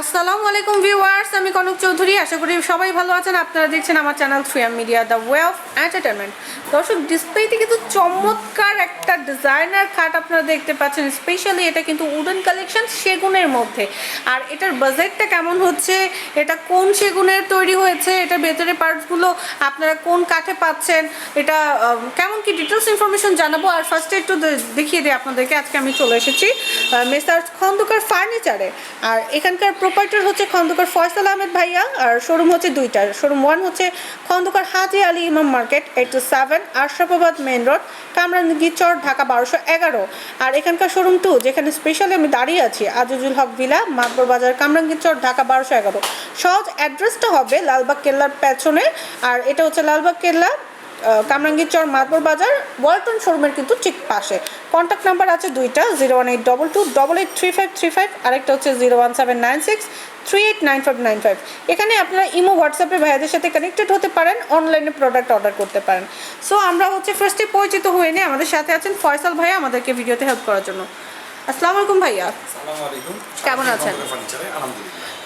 আসসালামু আলাইকুম ভিউয়ার্স, আমি কনক চৌধুরী। আশা করি সবাই ভালো আছেন। আপনারা দেখছেন আমার channel থ্রিয়াম media, the way of entertainment দর্শক ডিসপ্লেতে কিন্তু চমৎকার একটা ডিজাইনার খাট আপনারা দেখতে পাচ্ছেন। স্পেশালি এটা কিন্তু উডেন কালেকশন সেগুনের মধ্যে। আর এটার বাজেটটা কেমন হচ্ছে? এটা কোন সেগুনের তৈরি হয়েছে? এটার ভেতরে পার্টসগুলো আপনারা কোন কাঠে পাচ্ছেন? এটা কেমন কি ডিটেলস ইনফরমেশন জানাব? আর ফার্স্টে একটু দেখিয়ে দিই আপনাদেরকে। আজকে আমি চলে এসেছি মেসার খন্দকার ফার্নিচারে আর এখানকার প্রোপাইটার হচ্ছে খন্দকার ফয়সাল আহমেদ ভাইয়া, আর শোরুম হচ্ছে দুইটা শোরুম ওয়ান হচ্ছে Khandakar Haji Ali Imam market eight two seven Ashrafabad main road Kamrangirchar, Dhaka বারোশো এগারো। আর এখানকার শোরুম টু যেখানে স্পেশালি আমি দাঁড়িয়ে আছি, আজিজুল হক ভিলা, মাতবর বাজার, কামরাঙ্গি চর, ঢাকা বারোশো এগারো। সহজ অ্যাড্রেসটা হবে লালবাগ কেল্লার পেছনে, আর এটা হচ্ছে লালবাগ কেল্লা কামরাঙ্গীর চর মাতবর বাজার ওয়ালটন শোরুমের কিন্তু ঠিক পাশে। কন্ট্যাক্ট নাম্বার আছে দুইটা zero one eight double two double eight three five three five আরেকটা হচ্ছে zero one seven nine six three eight nine five nine five এখানে আপনারা ইমো হোয়াটসঅ্যাপে ভাইয়াদের সাথে কানেক্টেড হতে পারেন অনলাইনে প্রোডাক্ট অর্ডার করতে পারেন। সো আমরা হচ্ছে ফার্স্টে পরিচিত হয়ে নিয়ে আমাদের সাথে আছেন ফয়সাল ভাইয়া আমাদেরকে ভিডিওতে হেল্প করার জন্য। আসসালামু আলাইকুম ভাইয়া। আসসালামু আলাইকুম। কেমন আছেন?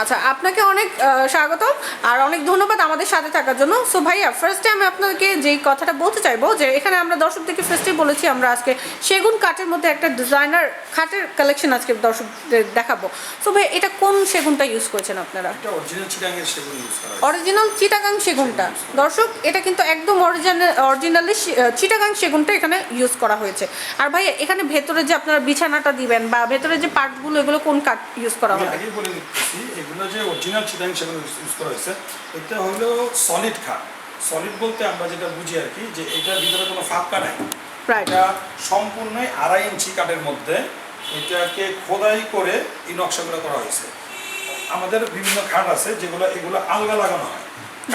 আচ্ছা আপনাকে অনেক স্বাগত আর অনেক ধন্যবাদ আমাদের সাথে থাকার জন্য। সো ভাইয়া ফার্স্টে আমি আপনাকে যেই কথাটা বলতে চাইব যে এখানে আমরা দর্শকদেরকে ফার্স্টে বলেছি আমরা আজকে সেগুন কাঠের মধ্যে একটা ডিজাইনার খাটের কালেকশন আজকে দর্শকদের দেখাবো। সো ভাই এটা কোন সেগুনটা ইউজ করেছেন আপনারা? এটা অরিজিনাল চিটাঙ্গের সেগুন ইউজ করা অরিজিনাল চিটাগাং সেগুনটা। দর্শক এটা কিন্তু একদম অরিজিনাল অরিজিনালি চিটাগাং সেগুনটা এখানে ইউজ করা হয়েছে। আর ভাই এখানে ভেতরে যে আপনারা বিছানাটা দিবেন বা ভেতরে যে পার্টগুলো এগুলো কোন কাঠ ইউজ করা হবে? এগুলো যে অরিজিনাল চিটাং সেগুন ইউজ করা হয়েছে। এটা হলো সলিড খাট সলিড বলতে আমরা যেটা বুঝি আর কি যে এটার ভিতরে কোনো ফাঁকা নাই। এটা সম্পূর্ণই আড়াই ইঞ্চি কাঠের মধ্যে এটাকে খোদাই করে এই নকশাগুলো করা হয়েছে। আমাদের বিভিন্ন খাট আছে যেগুলো এগুলো আলগা লাগানো হয়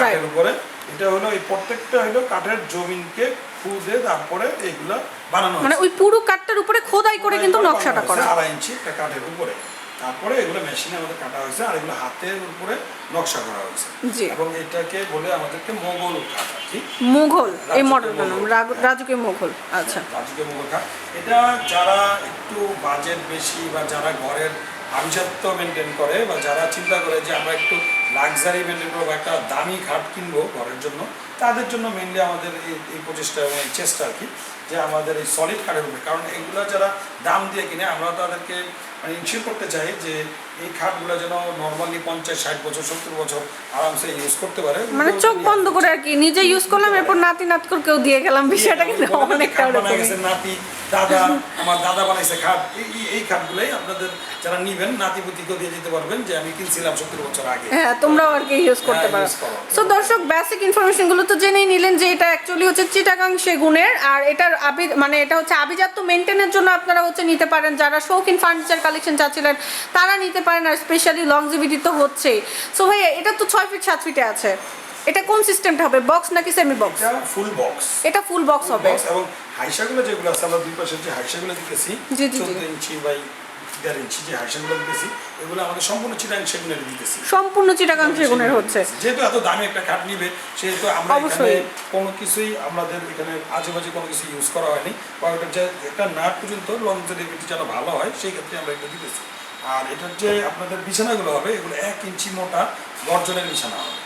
কাঠের উপরে। এটা হলো এই প্রত্যেকটা হলো কাঠের জমিনকে খুদে তারপরে এগুলো বানানো মানে ওই পুরো কাঠটার উপরে খোদাই করে কিন্তু নকশাটা করা। আড়াই ইঞ্চি কাঠের উপরে। তারপরে এগুলো মেশিনে আমাদের কাটা হয়েছে আর এগুলো হাতের উপরে নকশা করা হয়েছে। এবং এটাকে বলে আমাদেরকে মোগল মুঘল এই মডেলটার নাম। রাজুকে মুঘল আচ্ছা। রাজুকে মোগল কাঠ এটা যারা একটু বাজেট বেশি বা যারা ঘরের আভিজাত্য মেনটেন করে বা যারা চিন্তা করে যে আমরা একটু লাক্সারি মেনলি করব একটা দামি খাট কিনবো ঘরের জন্য। তাদের জন্য মেনলি আমাদের এই এই প্রচেষ্টা এবং এই চেষ্টা আর কি, যে আমাদের এই সলিড কাঠের উপরে। কারণ এগুলো যারা দাম দিয়ে কিনে, আমরা তাদেরকে মানে ইনশিওর করতে চাই যে এই খাটগুলো যেন নর্মালি পঞ্চাশ ষাট বছর সত্তর বছর আরামসে ইউজ করতে পারে। মানে চোখ বন্ধ করে আর কি নিজে ইউজ করলাম এরপর নাতি নাতকুরকেও দিয়ে গেলাম বিষয়টা কিন্তু অনেকটা নাতি দাদা আমার দাদা বানাইছে খাট। এই খাটগুলোই আপনাদের যারা নিবেন নাতিপুতিকেও দিয়ে দিতে পারবেন যে আমি কিনছিলাম সত্তর বছর আগে। হ্যাঁ তোমরাও আর কি ইউজ করতে হ্যাঁ, পারো। সো দর্শক বেসিক ইনফরমেশনগুলো তো জেনেই নিলেন যে এটা অ্যাকচুয়ালি হচ্ছে চিটাগাং সেগুনের আর এটার আবি মানে এটা হচ্ছে আভিজাত্য মেনটেনের জন্য আপনারা হচ্ছে নিতে পারেন। যারা শৌখিন ফার্নিচার কালেকশন চাচ্ছিলেন তারা নিতে পারেন আর স্পেশালি লংজিভিটি তো হচ্ছেই। সো ভাই এটা তো ছয় ফিট সাত ফিটে আছে। এটা কোন সিস্টেমটা হবে বক্স নাকি সেমি বক্স এটা ফুল বক্স এটা ফুল বক্স হবে। এবং হাইসাগুলো যেগুলো আছে আমরা দুই পাশে যে হাইসাগুলো দিতেছি জি, জি, জি। চোদ্দ ইঞ্চি বাই দেড় ইঞ্চি যে হাইসাগুলো দিতেছি এগুলো আমাদের সম্পূর্ণ চিটাং সেগুলো দিতেছি। সম্পূর্ণ চিটাগাং সেগুনের হচ্ছে। যেহেতু এত দামি একটা খাট নিবে সেহেতু আমরা এখানে। কোনো কিছুই আমাদের এখানে আজেবাজে কোনো কিছু ইউজ করা হয়নি। বা ওটা যে একটা নাট পর্যন্ত লং লংজেভিটি যেন ভালো হয় সেই ক্ষেত্রে আমরা এটা দিতেছি। আর এটার যে আপনাদের বিছানাগুলো হবে এগুলো এক ইঞ্চি মোটা গর্জনের বিছানা হবে।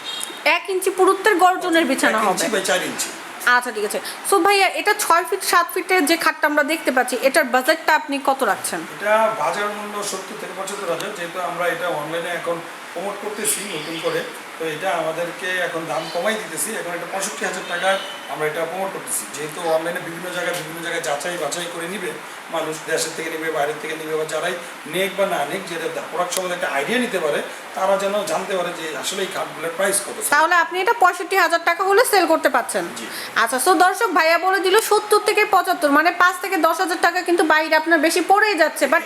এক ইঞ্চি পুরুত্বের গর্জনের বিছানা হবে? ইঞ্চি বাই চার ইঞ্চি। আচ্ছা ঠিক আছে। সো ভাইয়া এটা ছয় ফিট সাত ফিটের যে খাটটা আমরা দেখতে পাচ্ছি এটার বাজেটটা আপনি কত রাখছেন? এটা বাজার মূল্য সত্তর থেকে পঁচাত্তর হাজার যেহেতু আমরা এটা অনলাইনে এখন প্রমোট করতেছি নতুন করে। তো এটা আমাদেরকে এখন দাম কমাই দিতেছি এখন এটা পঁয়ষট্টি হাজার টাকায় আমরা এটা প্রমোট করতেছি। যেহেতু অনলাইনে বিভিন্ন জায়গায় বিভিন্ন জায়গায় যাচাই বাছাই করে নিবে মানুষ দেশের থেকে নিবে বাইরের থেকে নিবে বা যারাই নেক বা না নেক যেটা প্রোডাক্ট সম্বন্ধে একটা আইডিয়া নিতে পারে তারা যেন জানতে পারে যে আসলে এই খাটগুলোর প্রাইস কত। তাহলে আপনি এটা পঁয়ষট্টি হাজার টাকা হলে সেল করতে পাচ্ছেন জি। আচ্ছা সো দর্শক ভাইয়া বলে দিল সত্তর থেকে পঁচাত্তর মানে পাঁচ থেকে দশ হাজার টাকা কিন্তু বাইরে আপনার বেশি পড়েই যাচ্ছে বাট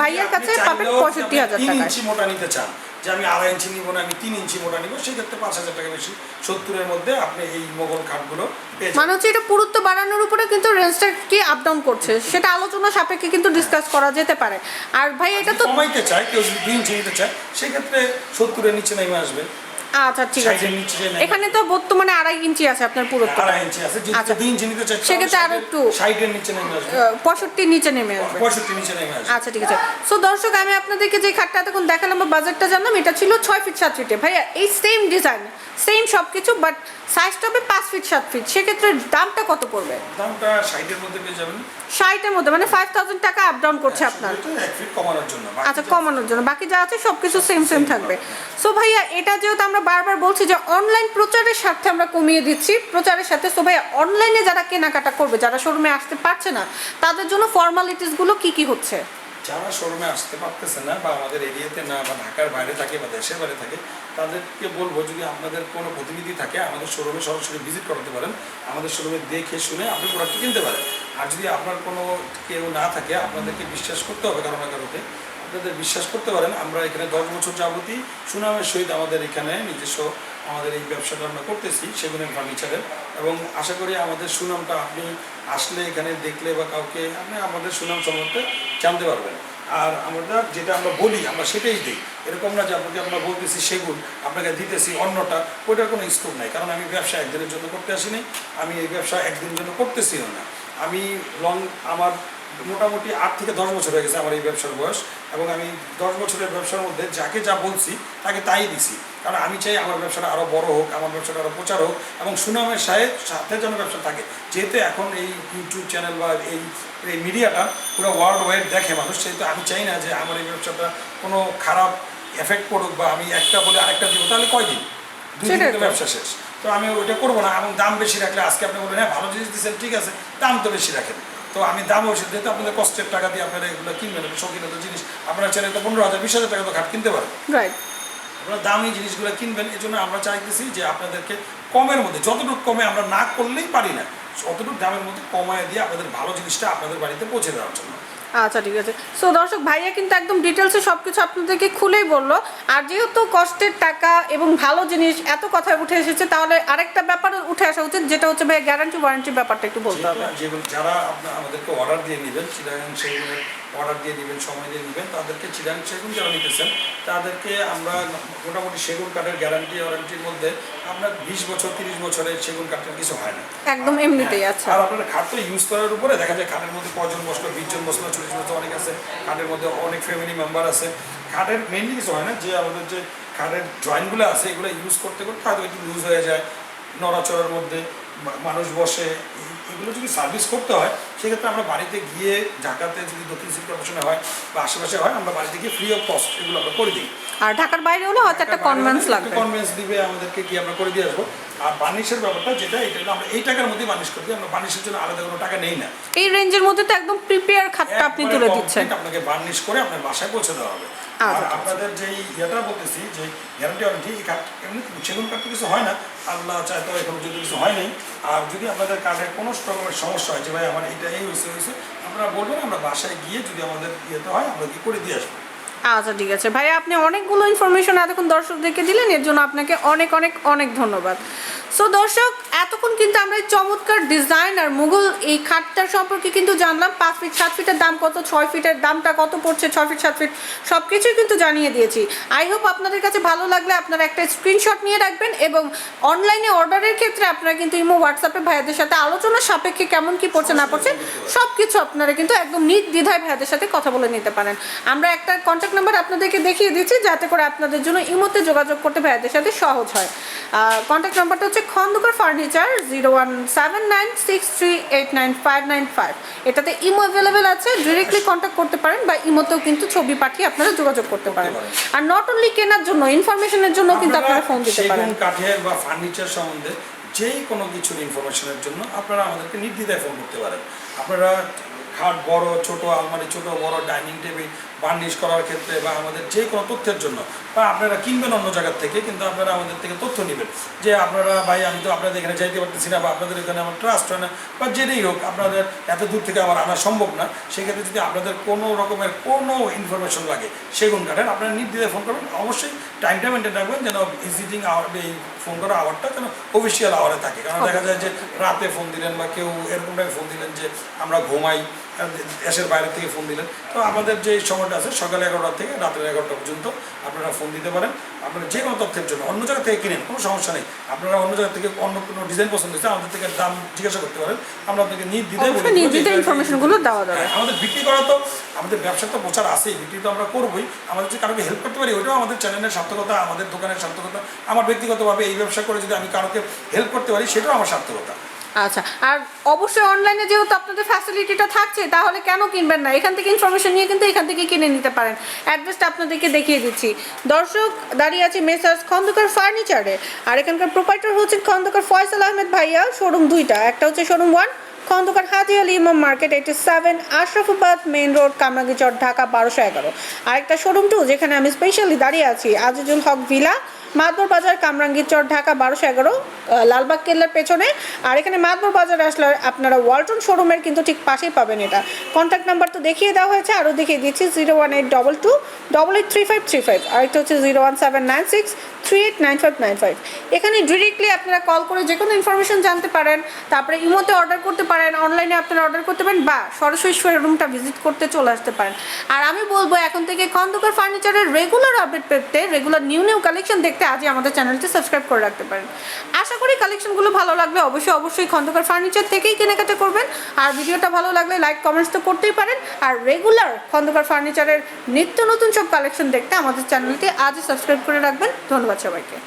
ভাইয়ের কাছে পাবেন পঁয়ষট্টি হাজার টাকা মোটা নিতে চান যে আমি আড়াই ইঞ্চি নিব না আমি তিন ইঞ্চি মোটা নিব সেক্ষেত্রে পাঁচ হাজার টাকা বেশি সত্তরের মধ্যে আপনি এই মোগল খাটগুলো পেয়ে যাবেন। মানে হচ্ছে এটা পুরুত্ব বাড়ানোর উপরে কিন্তু রেঞ্জটা কি আপ ডাউন করছে? সেটা আলোচনা সাপেক্ষে কিন্তু ডিসকাস করা যেতে পারে। আর ভাই এটা তো কমাইতে চায় কেউ যদি দুই ইঞ্চি নিতে চায় সেক্ষেত্রে সত্তরের নিচে নেমে আসবে। আচ্ছা ঠিক আছে। এখানে তো বর্তমানে আড়াই ইঞ্চি আছে আপনার পুরোটা আড়াই ইঞ্চি আছে আচ্ছা। দুই ইঞ্চি নিতে চাই সেক্ষেত্রে আরও একটু- সাইডের নিচে নেমে আসবে। পঁয়ষট্টি নিচে নেমে আসবে। পঁয়ষট্টি নিচে নেমে আসবে। আচ্ছা ঠিক আছে। সো দর্শক আমি আপনাদেরকে যে খাটটা এতক্ষণ দেখালাম বা বাজেটটা জানলাম এটা ছিল ছয় ফিট সাত ফিটে ভাইয়া এই সেম ডিজাইন সেম সব কিছু বাট সাইজটা হবে পাঁচ ফিট সাত ফিট সেক্ষেত্রে দামটা কত পড়বে? দামটা সাইডের মধ্যে পেয়ে যাবেন। ষাটের মধ্যে মানে ফাইভ থাউজেন্ড টাকা আপ ডাউন করছে আপনার। আচ্ছা কমানোর জন্য। বাকি যা আছে সব কিছু সেম সেম থাকবে। সো ভাইয়া এটা যেহেতু আমরা বারবার বলছি যে অনলাইন প্রচারের স্বার্থে আমরা কমিয়ে দিচ্ছি। প্রচারের সাথে সো ভাইয়া অনলাইনে যারা কেনাকাটা করবে, যারা শোরুমে আসতে পারছে না, তাদের জন্য ফর্মালিটিসগুলো কি কি হচ্ছে? যারা শোরুমে আসতে পারতেছে না বা আমাদের এরিয়াতে না বা ঢাকার বাইরে থাকে বা দেশের বাইরে থাকে, তাদেরকে বলব যদি আপনাদের কোনো প্রতিনিধি থাকে, আমাদের শোরুমে সরাসরি ভিজিট করাতে পারেন, আমাদের শোরুমে দেখে শুনে আপনি প্রোডাক্ট কিনতে পারেন। আর যদি আপনার কোনো কেউ না থাকে, আপনাদেরকে বিশ্বাস করতে হবে কারণ না আপনাদের বিশ্বাস করতে পারেন, আমরা এখানে দশ বছর যাবতই সুনামের সহিত আমাদের এখানে নিজস্ব আমাদের এই ব্যবসাটা আমরা করতেছি, সেগুনের ফার্নিচারের এবং আশা করি আমাদের সুনামটা আপনি আসলে এখানে দেখলে বা কাউকে আপনি আমাদের সুনাম সম্বন্ধে জানতে পারবেন। আর আমরা যেটা আমরা বলি, আমরা সেটাই দিই। এরকম না যে আপনাকে আমরা বলতেছি সেগুন, আপনাকে দিতেছি অন্যটা ওইটার কোনো স্কোপ নাই। কারণ আমি ব্যবসা একদিনের জন্য করতে আসিনি, আমি এই ব্যবসা একদিনের জন্য করতেছিও না। আমি লং আমার মোটামুটি আট থেকে দশ বছর হয়ে গেছে আমার এই ব্যবসার বয়স। এবং আমি দশ বছরের ব্যবসার মধ্যে যাকে যা বলছি তাকে তাই দিছি। কারণ আমি চাই আমার ব্যবসাটা আরও বড় হোক আমার ব্যবসাটা আরও প্রচার হোক এবং সুনামের সাহেব সাথে যেন ব্যবসা থাকে। যেহেতু এখন এই ইউটিউব চ্যানেল বা এই এই মিডিয়াটা পুরো ওয়ার্ল্ড ওয়াইড দেখে মানুষ সেহেতু আমি চাই না যে আমার এই ব্যবসাটা কোনো খারাপ এফেক্ট পড়ুক বা আমি একটা বলে আরেকটা দিব তাহলে কয়দিন? দুই দিন সেটাই তো তো। ব্যবসা শেষ। তো আমি ওইটা করব না এবং দাম বেশি রাখলে আজকে আপনি বলবেন হ্যাঁ ভালো জিনিস দিচ্ছেন ঠিক আছে। দাম তো বেশি রাখেন। তো আমি দাম ওষুধ যেহেতু আপনাদের কষ্টের টাকা দিয়ে আপনারা এগুলো কিনবেন শৌখিন শৌখিনত জিনিস আপনারা চাইলে তো পনেরো হাজার বিশ হাজার টাকা তো খাট কিনতে পারেন। রাইট আপনারা দামি জিনিসগুলো কিনবেন এই জন্য আমরা চাইতেছি যে আপনাদেরকে কমের মধ্যে যতটুকু কমে আমরা না করলেই পারি না যতটুকু দামের মধ্যে কমায় দিয়ে আপনাদের ভালো জিনিসটা আপনাদের বাড়িতে পৌঁছে দেওয়ার জন্য। আচ্ছা ঠিক আছে। সো দর্শক ভাইয়া কিন্তু একদম ডিটেলসে সব কিছু আপনাদেরকে খুলেই বলল। আর যেহেতু কষ্টের টাকা এবং ভালো জিনিস এত কথা উঠে এসেছে তাহলে আরেকটা ব্যাপার উঠে আসা উচিত যেটা হচ্ছে ভাই গ্যারান্টি ওয়ারেন্টি ব্যাপারটা একটু বলতে হবে। যারা আমাদেরকে অর্ডার দিয়ে নেবেন সেটা অর্ডার দিয়ে নেবেন সময় দিয়ে নেবেন তাদেরকে চিরাং সেগুন যারা নিতেছেন তাদেরকে আমরা মোটামুটি সেগুন কাঠের গ্যারান্টি ওয়ারেন্টির মধ্যে আপনার বিশ বছর তিরিশ বছরের সেগুন কাঠের কিছু হয় না। একদম এমনিতেই আচ্ছা আর আপনার খাট তো ইউজ করার উপরে দেখা যায় খাটের মধ্যে কজন বসল বিশ জন বসল চল্লিশ বছর অনেক আছে খাটের মধ্যে অনেক ফ্যামিলি মেম্বার আছে। খাটের মেনলি কিছু হয় না যে আমাদের যে খাটের জয়েন্টগুলো আছে এগুলো ইউজ করতে করতে হয়তো একটু লুজ হয়ে যায় নড়াচড়ার মধ্যে। মানুষ বসে এগুলো যদি সার্ভিস করতে হয় সেক্ষেত্রে আমরা বাড়িতে গিয়ে ঢাকাতে যদি দক্ষিণ সিটি কর্পোরেশনে হয় বা আশেপাশে হয় আমরা বাড়িতে গিয়ে ফ্রি অফ কস্ট এগুলো আমরা করে দিই। আর ঢাকার বাইরে হলে হয়তো একটা কনভেন্স লাগবে। কনভেন্স দিবে আমাদেরকে কি আমরা করে দিয়ে আসব। আর বার্নিশের ব্যাপারটা যেটা এটা আমরা এই টাকার মধ্যেই বার্নিশ করে দিই আমরা বার্নিশের জন্য আলাদা কোনো টাকা নেই না। এই রেঞ্জের মধ্যে তো একদম প্রিপেয়ার খাটটা আপনি তুলে দিচ্ছেন। আপনাকে বার্নিশ করে আপনার বাসায় পৌঁছে দেওয়া হবে। আচ্ছা, আর আপনাদের যেই ইয়েটা বলতেছি যে গ্যারান্টি ওয়ারেন্টি এই কার্ড এমনি সেগুন তো কিছু হয় না। আল্লাহ চায় তো এখন যদি কিছু হয়নি আর যদি আপনাদের কাজে কোনো রকমের সমস্যা হয়, যে ভাই আমার এটা এই হয়েছে হয়েছে, আপনারা বলবেন, আমরা বাসায় গিয়ে যদি আমাদের ইয়েতে হয়, আমরা কি করে দিয়ে আসব। আচ্ছা ঠিক আছে। ভাই আপনি অনেকগুলো ইনফরমেশন এতক্ষণ দর্শকদেরকে দিলেন, এর জন্য আপনাকে অনেক অনেক অনেক ধন্যবাদ। সো দর্শক, এতক্ষণ কিন্তু আমরা চমৎকার ডিজাইন আর মুঘল এই খাটটার সম্পর্কে কিন্তু জানলাম। পাঁচ ফিট সাত ফিটের দাম কত, ছয় ফিটের দামটা কত পড়ছে, ছয় ফিট সাত ফিট সব কিছুই কিন্তু জানিয়ে দিয়েছি। আই হোপ আপনাদের কাছে ভালো লাগলে আপনারা একটা স্ক্রিনশট নিয়ে রাখবেন এবং অনলাইনে অর্ডারের ক্ষেত্রে আপনারা কিন্তু ইমো হোয়াটসঅ্যাপে ভাইয়াদের সাথে আলোচনা সাপেক্ষে কেমন কি পড়ছে, না পড়ছে সব কিছু আপনারা কিন্তু একদম নির্দ্বিধায় ভাইয়াদের সাথে কথা বলে নিতে পারেন। আমরা একটা কন্ট্যাক্ট নাম্বার আপনাদেরকে দেখিয়ে দিচ্ছি যাতে করে আপনাদের জন্য ইমোতে যোগাযোগ করতে ভাইয়াদের সাথে সহজ হয়। কন্ট্যাক্ট নাম্বারটা হচ্ছে Khandakar furniture zero one seven nine six three eight nine five nine five এটাতে ইমো অ্যাভেলেবেল আছে ডিরেক্টলি কন্ট্যাক্ট করতে পারেন বা ইমোতেও কিন্তু ছবি পাঠিয়ে আপনারা যোগাযোগ করতে পারেন। আর নট অনলি কেনার জন্য ইনফরমেশনের জন্য কিন্তু আপনারা ফোন দিতে পারেন। কাঠের বা ফার্নিচার সম্বন্ধে যেই কোনো কিছুর ইনফরমেশনের জন্য আপনারা আমাদেরকে নির্দ্বিধায় ফোন করতে পারেন। আপনারা খাট বড়, ছোট, আলমারি ছোট, বড়, ডাইনিং টেবিল, বার্নিশ করার ক্ষেত্রে বা আমাদের যে কোনো তথ্যের জন্য, বা আপনারা কিনবেন অন্য জায়গার থেকে, কিন্তু আপনারা আমাদের থেকে তথ্য নেবেন। যে আপনারা, ভাই, আমি তো আপনাদের এখানে যাইতে পারতেছি না বা আপনাদের এখানে আমার ট্রাস্ট হয় না, বা যেটাই হোক, আপনাদের এত দূর থেকে আমার আনা সম্ভব না, সেক্ষেত্রে যদি আপনাদের কোনো রকমের কোনো ইনফরমেশন লাগে, সেগুন কাঠের, আপনারা নির্দ্বিধায় ফোন করবেন। অবশ্যই টাইমটা মেনটেন রাখবেন, যেন ভিজিটিং আওয়ার এই ফোন করার আওয়ারটা যেন অফিসিয়াল আওয়ারে থাকে। কারণ দেখা যায় যে রাতে ফোন দিলেন বা কেউ এরকম ফোন দিলেন যে আমরা ঘুমাই দেশের বাইরে থেকে ফোন দিলেন। তো আমাদের যে সময়টা আছে সকাল এগারোটা থেকে রাতের এগারোটা পর্যন্ত আপনারা ফোন দিতে পারেন। আপনারা যে কোনো তথ্যের জন্য অন্য জায়গা থেকে কিনেন কোনো সমস্যা নেই। আপনারা অন্য জায়গা থেকে অন্য কোনো ডিজাইন পছন্দ হচ্ছে আমাদের থেকে দাম জিজ্ঞাসা করতে পারেন। আমরা আপনাকে নির্দিষ্ট ইনফরমেশনগুলো দেওয়া যাবে। হ্যাঁ, আমাদের বিক্রি করা তো আমাদের ব্যবসা তো প্রচার আছেই বিক্রি তো আমরা করবোই। আমাদের যে কারোকে হেল্প করতে পারি ওইটাও আমাদের চ্যানেলের সার্থকতা আমাদের দোকানের সার্থকতা। আমার ব্যক্তিগতভাবে এই ব্যবসা করে যদি আমি কারোকে হেল্প করতে পারি সেটাও আমার সার্থকতা। আচ্ছা আর অবশ্যই অনলাইনে যেহেতু আপনাদের ফ্যাসিলিটিটা থাকছে, তাহলে কেন কিনবেন না? এখান থেকে ইনফরমেশন নিয়ে কিন্তু এখান থেকে কিনে নিতে পারেন। অ্যাড্রেসটা আপনাদেরকে দেখিয়ে দিচ্ছি। দর্শক, দাঁড়িয়ে আছে মেসার্স খন্দকার ফার্নিচারে আর এখানকার প্রোপাইটার হচ্ছেন খন্দকার ফয়সাল আহমেদ ভাইয়া শোরুম দুইটা। একটা হচ্ছে showroom one Khandakar Haji Ali Imam market eighty seven Ashrafabad main road Kamrangirchar, Dhaka বারোশো এগারো। আরেকটা শোরুম টু যেখানে আমি স্পেশালি দাঁড়িয়ে আছি, আজিজুল হক ভিলা মাদবর বাজার কামরাঙ্গীরচর ঢাকা বারোশো এগারো লালবাগ কেল্লার পেছনে। আর এখানে মাদবর বাজার আসলে আপনারা ওয়ালটন শোরুমের কিন্তু ঠিক পাশেই পাবেন এটা। কন্ট্যাক্ট নাম্বার তো দেখিয়ে দেওয়া হয়েছে, আরও দেখিয়ে দিচ্ছি, zero one eight double two, double eight three five three five. আরেকটা হচ্ছে zero one seven nine six three eight nine five nine. Five এখানে ডিরেক্টলি আপনারা কল করে যে কোনো ইনফরমেশন জানতে পারেন, তারপরে ইমোতে অর্ডার করতে পারেন অনলাইনে আপনারা অর্ডার করতে পারেন, বা সরাসরি শোরুমটা ভিজিট করতে চলে আসতে পারেন। আর আমি বলব, এখন থেকে খন্দকার ফার্নিচারের রেগুলার আপডেট পেতে রেগুলার নিউ নিউ কালেকশন দেখতে আজই আমাদের চ্যানেলটি সাবস্ক্রাইব করে রাখতে পারেন। আশা করি কালেকশনগুলো ভালো লাগবে। অবশ্যই অবশ্যই খন্দকার ফার্নিচার থেকেই কেনাকাটা করবেন। আর ভিডিওটা ভালো লাগলে লাইক কমেন্টস তো করতেই পারেন। আর রেগুলার খন্দকার ফার্নিচারের নিত্য নতুন সব কালেকশন দেখতে আমাদের চ্যানেলটি আজই সাবস্ক্রাইব করে রাখবেন। ধন্যবাদ সবাইকে।